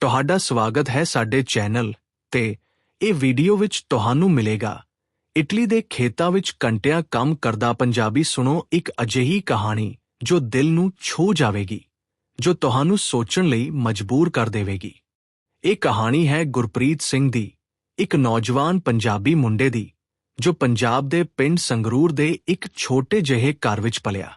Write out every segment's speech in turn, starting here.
ਤੁਹਾਡਾ ਸਵਾਗਤ ਹੈ ਸਾਡੇ ਚੈਨਲ ਤੇ ਇਹ ਵੀਡੀਓ ਵਿੱਚ ਤੁਹਾਨੂੰ ਮਿਲੇਗਾ। ਇਟਲੀ ਦੇ ਖੇਤਾਂ ਵਿੱਚ ਘੰਟਿਆਂ ਕੰਮ ਕਰਦਾ ਪੰਜਾਬੀ ਸੁਣੋ ਇੱਕ ਅਜਿਹੀ ਕਹਾਣੀ ਜੋ ਦਿਲ ਨੂੰ ਛੂ ਜਾਵੇਗੀ, ਜੋ ਤੁਹਾਨੂੰ ਸੋਚਣ ਲਈ ਮਜਬੂਰ ਕਰ ਦੇਵੇਗੀ। ਇਹ ਕਹਾਣੀ ਹੈ ਗੁਰਪ੍ਰੀਤ ਸਿੰਘ ਦੀ, ਇੱਕ ਨੌਜਵਾਨ ਪੰਜਾਬੀ ਮੁੰਡੇ ਦੀ, ਜੋ ਪੰਜਾਬ ਦੇ ਪਿੰਡ ਸੰਗਰੂਰ ਦੇ ਇੱਕ ਛੋਟੇ ਜਿਹੇ ਘਰ ਵਿੱਚ ਪਲਿਆ।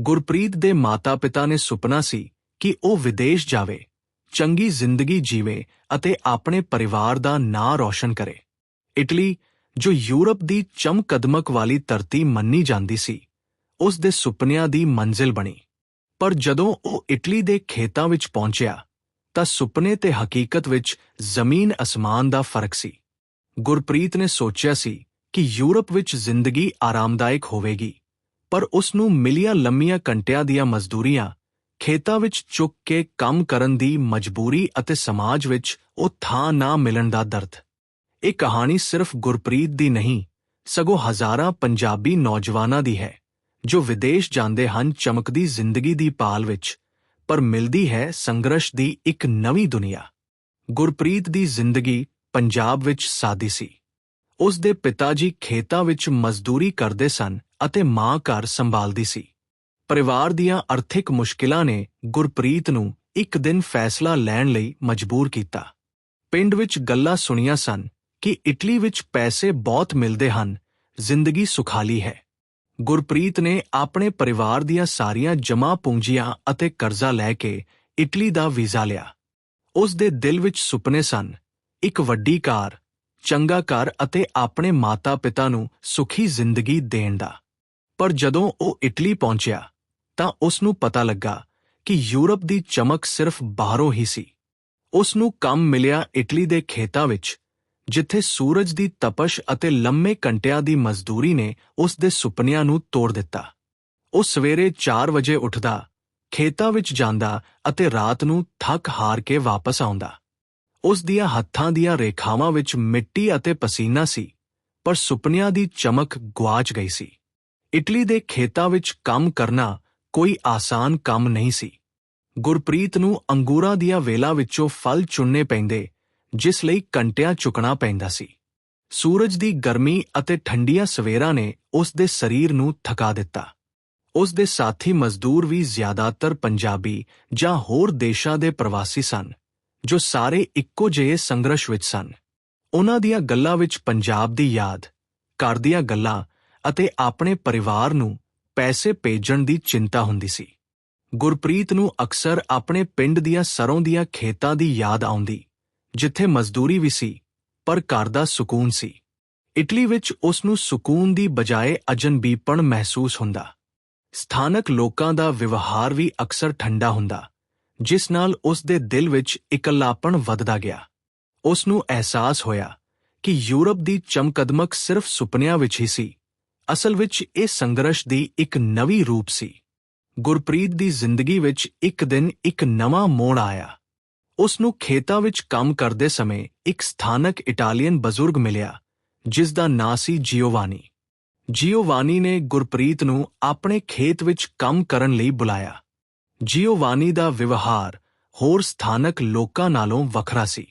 ਗੁਰਪ੍ਰੀਤ ਦੇ ਮਾਤਾ-ਪਿਤਾ ਨੇ ਸੁਪਨਾ ਸੀ ਕਿ ਉਹ ਵਿਦੇਸ਼ ਜਾਵੇ। ਚੰਗੀ ਜ਼ਿੰਦਗੀ ਜੀਵੇ ਅਤੇ ਆਪਣੇ ਪਰਿਵਾਰ ਦਾ ਨਾਂ ਰੌਸ਼ਨ ਕਰੇ। ਇਟਲੀ, ਜੋ ਯੂਰਪ ਦੀ ਚਮਕਦਮਕ ਵਾਲੀ ਧਰਤੀ ਮੰਨੀ ਜਾਂਦੀ ਸੀ, ਉਸ ਦੇ ਸੁਪਨਿਆਂ ਦੀ ਮੰਜ਼ਿਲ ਬਣੀ। ਪਰ ਜਦੋਂ ਉਹ ਇਟਲੀ ਦੇ ਖੇਤਾਂ ਵਿੱਚ ਪਹੁੰਚਿਆ, ਤਾਂ ਸੁਪਨੇ ਤੇ ਹਕੀਕਤ ਵਿੱਚ ਜ਼ਮੀਨ ਅਸਮਾਨ ਦਾ ਫ਼ਰਕ ਸੀ। ਗੁਰਪ੍ਰੀਤ ਨੇ ਸੋਚਿਆ ਸੀ ਕਿ ਯੂਰਪ ਵਿੱਚ ਜ਼ਿੰਦਗੀ ਆਰਾਮਦਾਇਕ ਹੋਵੇਗੀ, ਪਰ ਉਸ ਨੂੰ ਮਿਲੀਆਂ ਲੰਮੀਆਂ ਘੰਟਿਆਂ ਦੀਆਂ ਮਜ਼ਦੂਰੀਆਂ ਖੇਤਾਂ ਵਿੱਚ ਚੁੱਕ ਕੇ ਕੰਮ ਕਰਨ ਦੀ ਮਜਬੂਰੀ ਅਤੇ ਸਮਾਜ ਵਿੱਚ ਉਹ ਥਾਂ ਨਾ ਮਿਲਣ ਦਾ ਦਰਦ। ਇਹ ਕਹਾਣੀ ਸਿਰਫ ਗੁਰਪ੍ਰੀਤ ਦੀ ਨਹੀਂ, ਸਗੋਂ ਹਜ਼ਾਰਾਂ ਪੰਜਾਬੀ ਨੌਜਵਾਨਾਂ ਦੀ ਹੈ, ਜੋ ਵਿਦੇਸ਼ ਜਾਂਦੇ ਹਨ ਚਮਕਦੀ ਜ਼ਿੰਦਗੀ ਦੀ ਪਾਲ ਵਿੱਚ, ਪਰ ਮਿਲਦੀ ਹੈ ਸੰਘਰਸ਼ ਦੀ ਇੱਕ ਨਵੀਂ ਦੁਨੀਆ। ਗੁਰਪ੍ਰੀਤ ਦੀ ਜ਼ਿੰਦਗੀ ਪੰਜਾਬ ਵਿੱਚ ਸਾਦੀ ਸੀ। ਉਸ ਦੇ ਪਿਤਾ ਜੀ ਖੇਤਾਂ ਵਿੱਚ ਮਜ਼ਦੂਰੀ ਕਰਦੇ ਸਨ ਅਤੇ ਮਾਂ ਘਰ ਸੰਭਾਲਦੀ ਸੀ। ਪਰਿਵਾਰ ਦੀਆਂ ਆਰਥਿਕ ਮੁਸ਼ਕਿਲਾਂ ਨੇ ਗੁਰਪ੍ਰੀਤ ਨੂੰ ਇੱਕ ਦਿਨ ਫੈਸਲਾ ਲੈਣ ਲਈ ਮਜਬੂਰ ਕੀਤਾ। ਪਿੰਡ ਵਿੱਚ ਗੱਲਾਂ ਸੁਣੀਆਂ ਸਨ ਕਿ ਇਟਲੀ ਵਿੱਚ ਪੈਸੇ ਬਹੁਤ ਮਿਲਦੇ ਹਨ, ਜ਼ਿੰਦਗੀ ਸੁਖਾਲੀ ਹੈ। ਗੁਰਪ੍ਰੀਤ ਨੇ ਆਪਣੇ ਪਰਿਵਾਰ ਦੀਆਂ ਸਾਰੀਆਂ ਜਮ੍ਹਾਂ ਪੂੰਜੀਆਂ ਅਤੇ ਕਰਜ਼ਾ ਲੈ ਕੇ ਇਟਲੀ ਦਾ ਵੀਜ਼ਾ ਲਿਆ। ਉਸ ਦੇ ਦਿਲ ਵਿੱਚ ਸੁਪਨੇ ਸਨ, ਇੱਕ ਵੱਡੀ ਕਾਰ, ਚੰਗਾ ਘਰ ਅਤੇ ਆਪਣੇ ਮਾਤਾ-ਪਿਤਾ ਨੂੰ ਸੁਖੀ ਜ਼ਿੰਦਗੀ ਦੇਣ ਦਾ। ਪਰ ਜਦੋਂ ਉਹ ਇਟਲੀ ਪਹੁੰਚਿਆ ਤਾਂ ਉਸ ਨੂੰ ਪਤਾ ਲੱਗਾ ਕਿ ਯੂਰਪ ਦੀ ਚਮਕ ਸਿਰਫ ਬਾਹਰੋਂ ਹੀ ਸੀ। ਉਸ ਨੂੰ ਕੰਮ ਮਿਲਿਆ ਇਟਲੀ ਦੇ ਖੇਤਾਂ ਵਿੱਚ, ਜਿੱਥੇ ਸੂਰਜ ਦੀ ਤਪਸ਼ ਅਤੇ ਲੰਮੇ ਘੰਟਿਆਂ ਦੀ ਮਜ਼ਦੂਰੀ ਨੇ ਉਸ ਦੇ ਸੁਪਨਿਆਂ ਨੂੰ ਤੋੜ ਦਿੱਤਾ। ਉਹ ਸਵੇਰੇ 4 ਵਜੇ ਉੱਠਦਾ, ਖੇਤਾਂ ਵਿੱਚ ਜਾਂਦਾ ਅਤੇ ਰਾਤ ਨੂੰ ਥੱਕ ਹਾਰ ਕੇ ਵਾਪਸ ਆਉਂਦਾ। ਉਸ ਦੀਆਂ ਹੱਥਾਂ ਦੀਆਂ ਰੇਖਾਵਾਂ ਵਿੱਚ ਮਿੱਟੀ ਅਤੇ ਪਸੀਨਾ ਸੀ, ਪਰ ਸੁਪਨਿਆਂ ਦੀ ਚਮਕ ਗੁਆਚ ਗਈ ਸੀ। ਇਟਲੀ ਦੇ ਖੇਤਾਂ ਵਿੱਚ ਕੰਮ ਕਰਨਾ ਕੋਈ ਆਸਾਨ ਕੰਮ ਨਹੀਂ ਸੀ। ਗੁਰਪ੍ਰੀਤ ਨੂੰ ਅੰਗੂਰਾਂ ਦੀਆਂ ਵੇਲਾਂ ਵਿੱਚੋਂ ਫਲ ਚੁਣਨੇ ਪੈਂਦੇ, ਜਿਸ ਲਈ ਕੰਟਿਆਂ ਚੁਕਣਾ ਪੈਂਦਾ ਸੀ। ਸੂਰਜ ਦੀ ਗਰਮੀ ਅਤੇ ਠੰਡੀਆਂ ਸਵੇਰਾਂ ਨੇ ਉਸ ਦੇ ਸਰੀਰ ਨੂੰ ਥਕਾ ਦਿੱਤਾ। ਉਸ ਦੇ ਸਾਥੀ ਮਜ਼ਦੂਰ ਵੀ ਜ਼ਿਆਦਾਤਰ ਪੰਜਾਬੀ ਜਾਂ ਹੋਰ ਦੇਸ਼ਾਂ ਦੇ ਪ੍ਰਵਾਸੀ ਸਨ, ਜੋ ਸਾਰੇ ਇੱਕੋ ਜਿਹੇ ਸੰਘਰਸ਼ ਵਿੱਚ ਸਨ। ਉਹਨਾਂ ਦੀਆਂ ਗੱਲਾਂ ਵਿੱਚ ਪੰਜਾਬ ਦੀ ਯਾਦ, ਘਰ ਦੀਆਂ ਗੱਲਾਂ ਅਤੇ ਆਪਣੇ ਪਰਿਵਾਰ ਨੂੰ ਪੈਸੇ ਭੇਜਣ ਦੀ ਚਿੰਤਾ ਹੁੰਦੀ ਸੀ। ਗੁਰਪ੍ਰੀਤ ਨੂੰ ਅਕਸਰ ਆਪਣੇ ਪਿੰਡ ਦੀਆਂ ਸਰੋਂ ਦੀਆਂ ਖੇਤਾਂ ਦੀ ਯਾਦ ਆਉਂਦੀ, ਜਿੱਥੇ ਮਜ਼ਦੂਰੀ ਵੀ ਸੀ, ਪਰ ਘਰ ਦਾ ਸਕੂਨ ਸੀ। ਇਟਲੀ ਵਿੱਚ ਉਸ ਨੂੰ ਸਕੂਨ ਦੀ ਬਜਾਏ ਅਜਨਬੀਪਣ ਮਹਿਸੂਸ ਹੁੰਦਾ। ਸਥਾਨਕ ਲੋਕਾਂ ਦਾ ਵਿਵਹਾਰ ਵੀ ਅਕਸਰ ਠੰਡਾ ਹੁੰਦਾ, ਜਿਸ ਨਾਲ ਉਸ ਦੇ ਦਿਲ ਵਿੱਚ ਇਕੱਲਾਪਣ ਵੱਧਦਾ ਗਿਆ। ਉਸ ਨੂੰ ਅਹਿਸਾਸ ਹੋਇਆ ਕਿ ਯੂਰਪ ਦੀ ਚਮਕਦਮਕ ਸਿਰਫ ਸੁਪਨਿਆਂ ਵਿੱਚ ਹੀ ਸੀ ਅਸਲ ਵਿੱਚ ਇਹ ਸੰਘਰਸ਼ ਦੀ ਇੱਕ ਨਵੀਂ ਰੂਪ ਸੀ। ਗੁਰਪ੍ਰੀਤ ਦੀ ਜ਼ਿੰਦਗੀ ਵਿੱਚ ਇੱਕ ਦਿਨ ਇੱਕ ਨਵਾਂ ਮੋੜ ਆਇਆ। ਉਸ ਨੂੰ ਖੇਤਾਂ ਵਿੱਚ ਕੰਮ ਕਰਦੇ ਸਮੇਂ ਇੱਕ ਸਥਾਨਕ ਇਟਾਲੀਅਨ ਬਜ਼ੁਰਗ ਮਿਲਿਆ, ਜਿਸ ਦਾ ਨਾਂ ਸੀ ਜੀਓਵਾਨੀ। ਜੀਓਵਾਨੀ ਨੇ ਗੁਰਪ੍ਰੀਤ ਨੂੰ ਆਪਣੇ ਖੇਤ ਵਿੱਚ ਕੰਮ ਕਰਨ ਲਈ ਬੁਲਾਇਆ। ਜੀਓਵਾਨੀ ਦਾ ਵਿਵਹਾਰ ਹੋਰ ਸਥਾਨਕ ਲੋਕਾਂ ਨਾਲੋਂ ਵੱਖਰਾ ਸੀ।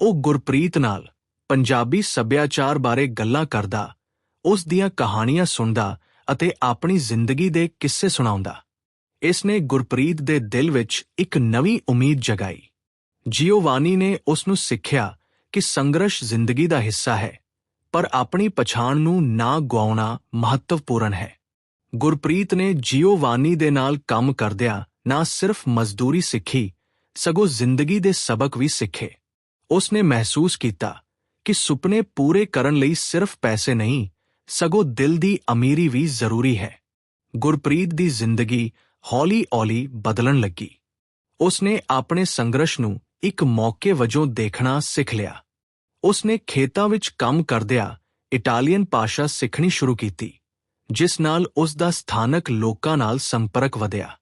ਉਹ ਗੁਰਪ੍ਰੀਤ ਨਾਲ ਪੰਜਾਬੀ ਸੱਭਿਆਚਾਰ ਬਾਰੇ ਗੱਲਾਂ ਕਰਦਾ ਉਸ ਦੀਆਂ ਕਹਾਣੀਆਂ ਸੁਣਦਾ ਅਤੇ ਆਪਣੀ ਜ਼ਿੰਦਗੀ ਦੇ ਕਿੱਸੇ ਸੁਣਾਉਂਦਾ। ਇਸ ਨੇ ਗੁਰਪ੍ਰੀਤ ਦੇ ਦਿਲ ਵਿੱਚ ਇੱਕ ਨਵੀਂ ਉਮੀਦ ਜਗਾਈ। ਜੀਓਵਾਨੀ ਨੇ ਉਸ ਨੂੰ ਸਿੱਖਿਆ ਕਿ ਸੰਘਰਸ਼ ਜ਼ਿੰਦਗੀ ਦਾ ਹਿੱਸਾ ਹੈ, ਪਰ ਆਪਣੀ ਪਛਾਣ ਨੂੰ ਨਾ ਗਵਾਉਣਾ ਮਹੱਤਵਪੂਰਨ ਹੈ। ਗੁਰਪ੍ਰੀਤ ਨੇ ਜੀਓਵਾਨੀ ਦੇ ਨਾਲ ਕੰਮ ਕਰਦਿਆਂ ਨਾ ਸਿਰਫ ਮਜ਼ਦੂਰੀ ਸਿੱਖੀ, ਸਗੋਂ ਜ਼ਿੰਦਗੀ ਦੇ ਸਬਕ ਵੀ ਸਿੱਖੇ। ਉਸ ਨੇ ਮਹਿਸੂਸ ਕੀਤਾ ਕਿ ਸੁਪਨੇ ਪੂਰੇ ਕਰਨ ਲਈ ਸਿਰਫ ਪੈਸੇ ਨਹੀਂ ਸਗੋਂ ਦਿਲ ਦੀ ਅਮੀਰੀ ਵੀ ਜ਼ਰੂਰੀ ਹੈ। ਗੁਰਪ੍ਰੀਤ ਦੀ ਜ਼ਿੰਦਗੀ ਹੌਲੀ-ਹੌਲੀ ਬਦਲਣ ਲੱਗੀ। ਉਸਨੇ ਆਪਣੇ ਸੰਘਰਸ਼ ਨੂੰ ਇੱਕ ਮੌਕੇ ਵਜੋਂ ਦੇਖਣਾ ਸਿੱਖ ਲਿਆ। ਉਸਨੇ ਖੇਤਾਂ ਵਿੱਚ ਕੰਮ ਕਰਦਿਆਂ ਇਟਾਲੀਅਨ ਭਾਸ਼ਾ ਸਿੱਖਣੀ ਸ਼ੁਰੂ ਕੀਤੀ, ਜਿਸ ਨਾਲ ਉਸ ਦਾ ਸਥਾਨਕ ਲੋਕਾਂ ਨਾਲ ਸੰਪਰਕ ਵਧਿਆ।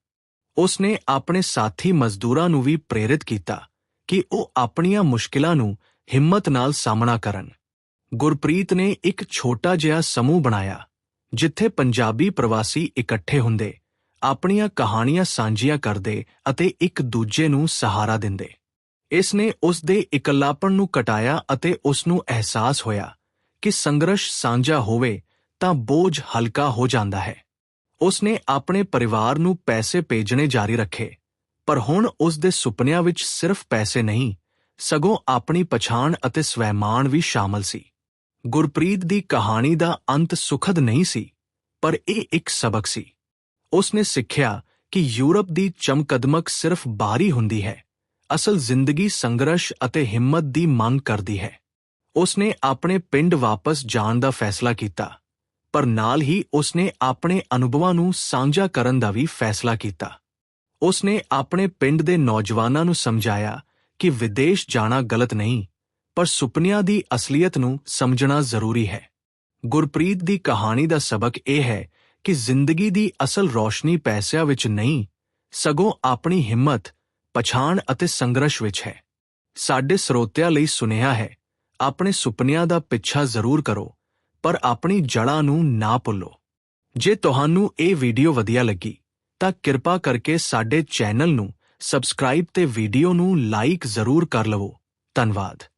ਉਸਨੇ ਆਪਣੇ ਸਾਥੀ ਮਜ਼ਦੂਰਾਂ ਨੂੰ ਵੀ ਪ੍ਰੇਰਿਤ ਕੀਤਾ ਕਿ ਉਹ ਆਪਣੀਆਂ ਮੁਸ਼ਕਿਲਾਂ ਨੂੰ ਹਿੰਮਤ ਨਾਲ ਸਾਹਮਣਾ ਕਰਨ। ਗੁਰਪ੍ਰੀਤ ਨੇ ਇੱਕ ਛੋਟਾ ਜਿਹਾ ਸਮੂਹ ਬਣਾਇਆ, ਜਿੱਥੇ ਪੰਜਾਬੀ ਪ੍ਰਵਾਸੀ ਇਕੱਠੇ ਹੁੰਦੇ, ਆਪਣੀਆਂ ਕਹਾਣੀਆਂ ਸਾਂਝੀਆਂ ਕਰਦੇ ਅਤੇ ਇੱਕ ਦੂਜੇ ਨੂੰ ਸਹਾਰਾ ਦਿੰਦੇ। ਇਸ ਨੇ ਉਸ ਦੇ ਇਕੱਲਾਪਣ ਨੂੰ ਕਟਾਇਆ ਅਤੇ ਉਸ ਨੂੰ ਅਹਿਸਾਸ ਹੋਇਆ ਕਿ ਸੰਘਰਸ਼ ਸਾਂਝਾ ਹੋਵੇ ਤਾਂ ਬੋਝ ਹਲਕਾ ਹੋ ਜਾਂਦਾ ਹੈ। ਉਸ ਨੇ ਆਪਣੇ ਪਰਿਵਾਰ ਨੂੰ ਪੈਸੇ ਭੇਜਣੇ ਜਾਰੀ ਰੱਖੇ, ਪਰ ਹੁਣ ਉਸ ਦੇ ਸੁਪਨਿਆਂ ਵਿੱਚ ਸਿਰਫ ਪੈਸੇ ਨਹੀਂ, ਸਗੋਂ ਆਪਣੀ ਪਛਾਣ ਅਤੇ ਸਵੈਮਾਨ ਵੀ ਸ਼ਾਮਲ ਸੀ। ਗੁਰਪ੍ਰੀਤ ਦੀ ਕਹਾਣੀ ਦਾ ਅੰਤ ਸੁਖਦ ਨਹੀਂ ਸੀ, ਪਰ ਇਹ ਇੱਕ ਸਬਕ ਸੀ। ਉਸਨੇ ਸਿੱਖਿਆ ਕਿ ਯੂਰਪ ਦੀ ਚਮਕਦਮਕ ਸਿਰਫ ਬਾਹਰੀ ਹੁੰਦੀ ਹੈ, ਅਸਲ ਜ਼ਿੰਦਗੀ ਸੰਘਰਸ਼ ਅਤੇ ਹਿੰਮਤ ਦੀ ਮੰਗ ਕਰਦੀ ਹੈ। ਉਸਨੇ ਆਪਣੇ ਪਿੰਡ ਵਾਪਸ ਜਾਣ ਦਾ ਫੈਸਲਾ ਕੀਤਾ, ਪਰ ਨਾਲ ਹੀ ਉਸਨੇ ਆਪਣੇ ਅਨੁਭਵਾਂ ਨੂੰ ਸਾਂਝਾ ਕਰਨ ਦਾ ਵੀ ਫੈਸਲਾ ਕੀਤਾ। ਉਸਨੇ ਆਪਣੇ ਪਿੰਡ ਦੇ ਨੌਜਵਾਨਾਂ ਨੂੰ ਸਮਝਾਇਆ ਕਿ ਵਿਦੇਸ਼ ਜਾਣਾ ਗਲਤ ਨਹੀਂ ਪਰ ਸੁਪਨਿਆਂ ਦੀ ਅਸਲੀਅਤ ਨੂੰ ਸਮਝਣਾ ਜ਼ਰੂਰੀ ਹੈ। ਗੁਰਪ੍ਰੀਤ ਦੀ ਕਹਾਣੀ ਦਾ ਸਬਕ ਇਹ ਹੈ ਕਿ ਜ਼ਿੰਦਗੀ ਦੀ ਅਸਲ ਰੌਸ਼ਨੀ ਪੈਸਿਆਂ ਵਿੱਚ ਨਹੀਂ, ਸਗੋਂ ਆਪਣੀ ਹਿੰਮਤ, ਪਛਾਣ ਅਤੇ ਸੰਘਰਸ਼ ਵਿੱਚ ਹੈ। ਸਾਡੇ ਸਰੋਤਿਆਂ ਲਈ ਸੁਨੇਹਾ ਹੈ, ਆਪਣੇ ਸੁਪਨਿਆਂ ਦਾ ਪਿੱਛਾ ਜ਼ਰੂਰ ਕਰੋ, ਪਰ ਆਪਣੀ ਜੜ੍ਹਾਂ ਨੂੰ ਨਾ ਭੁੱਲੋ। ਜੇ ਤੁਹਾਨੂੰ ਇਹ ਵੀਡੀਓ ਵਧੀਆ ਲੱਗੀ, ਤਾਂ ਕਿਰਪਾ ਕਰਕੇ ਸਾਡੇ ਚੈਨਲ ਨੂੰ ਸਬਸਕ੍ਰਾਈਬ ਤੇ ਵੀਡੀਓ ਨੂੰ ਲਾਈਕ ਜ਼ਰੂਰ ਕਰ ਲਵੋ। ਧੰਨਵਾਦ।